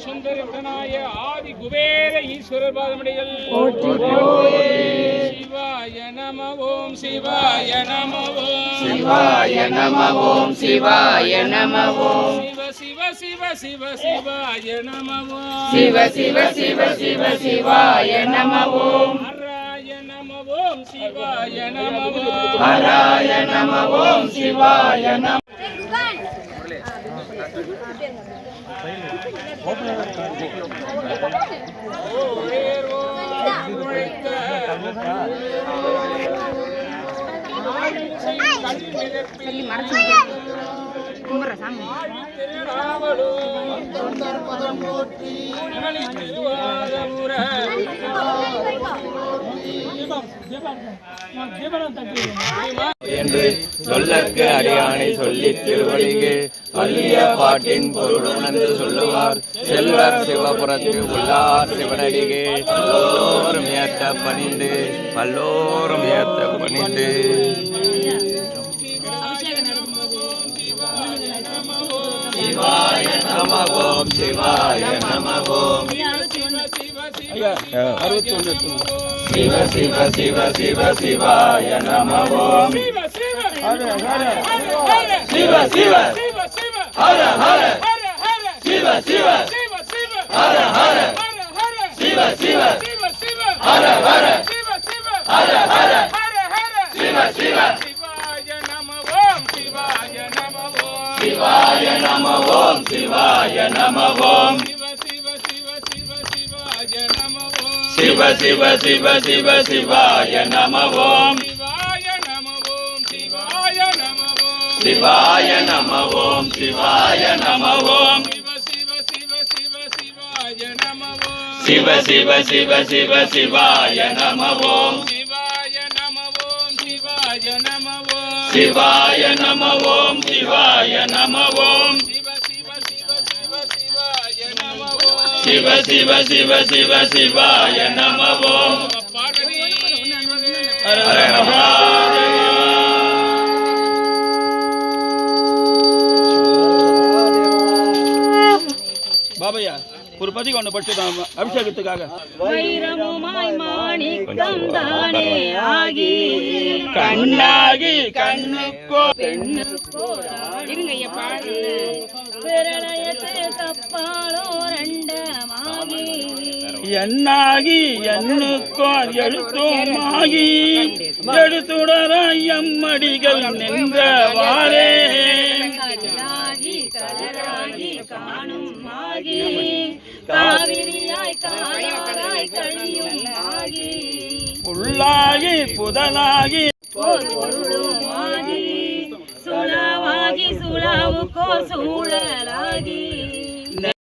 சுந்தரி உடனாய ஆதி குபேர ஈஸ்வரர் பாதமடிகள் சிவாய நம ஓம் சிவாய நம ஓம். சிவாய நம ஓம் சிவாய நம ஓம். சிவ சிவ சிவ சிவ சிவாய நம ஓம் சிவ சிவ சிவ சிவ சிவாய நம ஓம் ஹராய நம ஓம் சிவாய நம ஓம் ஹராய நம சிவாய சாமி. என்று சொல்லற்கு அடியானை சொல்லி திருவடிக்கு வலிய பாட்டின் பொருளுணர்ந்து சொல்லுவார். செல்வர் சிவபுரத்தில் உள்ளார் சிவனடிகே. பல்லோரும் ஏத்த பணிந்து பல்லோரும் ஏத்த பணிந்து. சிவாய நம ஓம் சிவாய நம ஓம் சிவ சிவ சிவ சிவ சிவாய நம ஓம் சிவ சிவ ஹர ஹர சிவ சிவ ஹர ஹர சிவ சிவ ஹர ஹர ஹர ஹர சிவ சிவ சிவாய நம ஓம் சிவாய நம ஓம் சிவாய நம ஓம் சிவாய நம ஓம் சிவ சிவ சிவ சிவ சிவாய நம ஓம் சிவ சிவ சிவ சிவ சிவாய நம ஓம் சிவாய நம ஓம் நம ஓம் சிவ சிவ சிவ சிவ சிவாய நம ஓம் சிவாய நம ஓம் சிவாய சிவ சிவ சிவ சிவ சிவாய நம ஓம் பார்வதி ஹர மகாதேவா பாபையா ஒரு பதிவு ஒன்று படிச்சுதான் அபிஷேகத்துக்காக. வைரமுமாய் மாணிக்கம் தானே ஆகி. கண்ணாகி கண்ணுக்கோ. இருங்க ஐயா பாடு பிரளயத்தை தப்பாளோ ரெண்டமாகி என்னாகி எண்ணுக்கோ எழுத்துமாகி எழுத்துடராய் எம்மடிகள் நின்றவாறே. கலராகி காணும் ஆகி காவிரியாய் கழியும் ஆகி புல்லாகி புதலாகி போர் சுழாவாகி சுழாவுக்கோ சூழலாகி.